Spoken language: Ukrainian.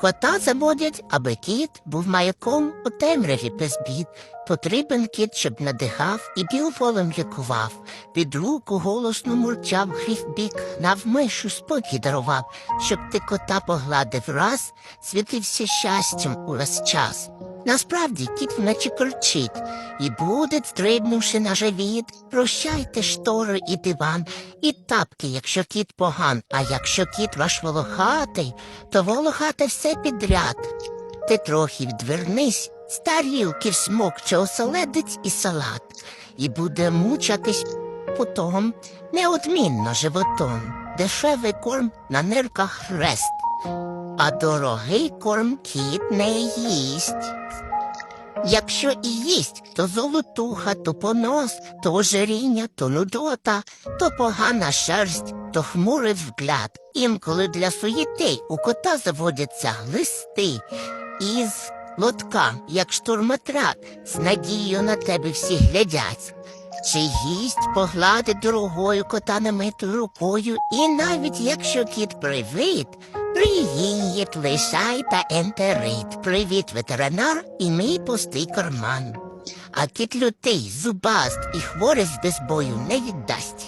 Кота заводять, аби кіт був маяком у темряві без бід. Потрібен кіт, щоб надихав і білополем лікував. Під руку голосно мурчав хвіст бік, навмишу спокій дарував, щоб ти кота погладив раз, світився щастям увесь час. Насправді кіт вночі кричить, і буде, стрибнувши на живіт, прощайте штори і диван, і тапки, якщо кіт поган, а якщо кіт ваш волохатий, то волохате все підряд. Ти трохи відвернись, з тарілки всмокче оселедець і салат, і буде мучатись потом, неодмінно животом, дешевий корм на нирках хрест, а дорогий корм кіт не їсть. Якщо і їсть, то золотуха, то понос, то ожиріння, то нудота, то погана шерсть, то хмурий взгляд. Інколи для суєтей у кота заводяться глисти із лотка, як штурматрат, з надією на тебе всі глядять. Чи їсть погладить дорогою кота намитою рукою, і навіть якщо кіт привид, Привіт, лишай та ентерит. Привіт, ветеринар і мій пустий карман. А кіт лютий, зубаст і хворий без бою не віддасть.